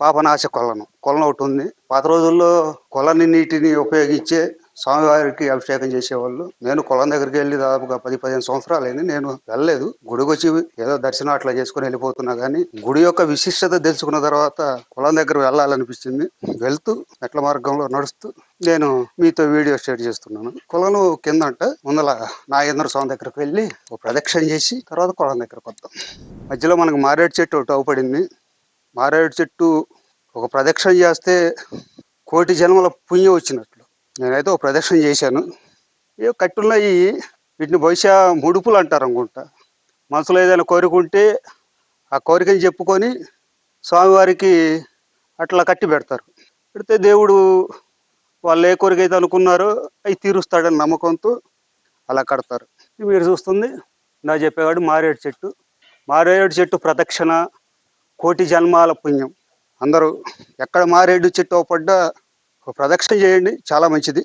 పాపనాశ కొలను. కొలను ఒకటి ఉంది. పాత రోజుల్లో కొలని నీటిని ఉపయోగించే స్వామివారికి అభిషేకం చేసేవాళ్ళు. నేను కొలం దగ్గరికి వెళ్ళి దాదాపుగా పది పదిహేను సంవత్సరాలు అయింది. నేను వెళ్ళలేదు. గుడికి వచ్చి ఏదో దర్శనం అట్లా చేసుకుని వెళ్ళిపోతున్నా కానీ గుడి యొక్క విశిష్టత తెలుసుకున్న తర్వాత కొలం దగ్గర వెళ్ళాలనిపించింది వెళ్తూ మెట్ల మార్గంలో నడుస్తూ నేను మీతో వీడియో షేర్ చేస్తున్నాను. కొలను కింద అంటే ముందల నాగేంద్ర స్వామి దగ్గరకు వెళ్ళి ఒక ప్రదక్షిణ చేసి తర్వాత కొలం దగ్గరకు వద్దాం. మధ్యలో మనకు మారేడు చెట్టు ఒకటి అవుపడింది. మారేడు చెట్టు ఒక ప్రదక్షిణ చేస్తే కోటి జన్మల పుణ్యం వచ్చినట్లు. నేనైతే ఒక ప్రదక్షిణ చేశాను. ఏ కట్టున్నాయి వీటిని బహుశా ముడుపులు అంటారు అనుకుంటా మనసులో ఏదైనా కోరుకుంటే ఆ కోరికని చెప్పుకొని స్వామివారికి అట్లా కట్టి పెడతారు. పెడితే దేవుడు వాళ్ళు ఏ కోరిక అయితే అనుకున్నారో అవి తీరుస్తాడని నమ్మకంతో అలా కడతారు. మీరు చూస్తుంది. నా చెప్పేవాడు మారేడు చెట్టు. మారేడు చెట్టు ప్రదక్షిణ కోటి జన్మాల పుణ్యం. అందరూ ఎక్కడ మారేడు చెట్టు పడ్డా ఒక ప్రదక్షిణ చేయండి చాలా మంచిది.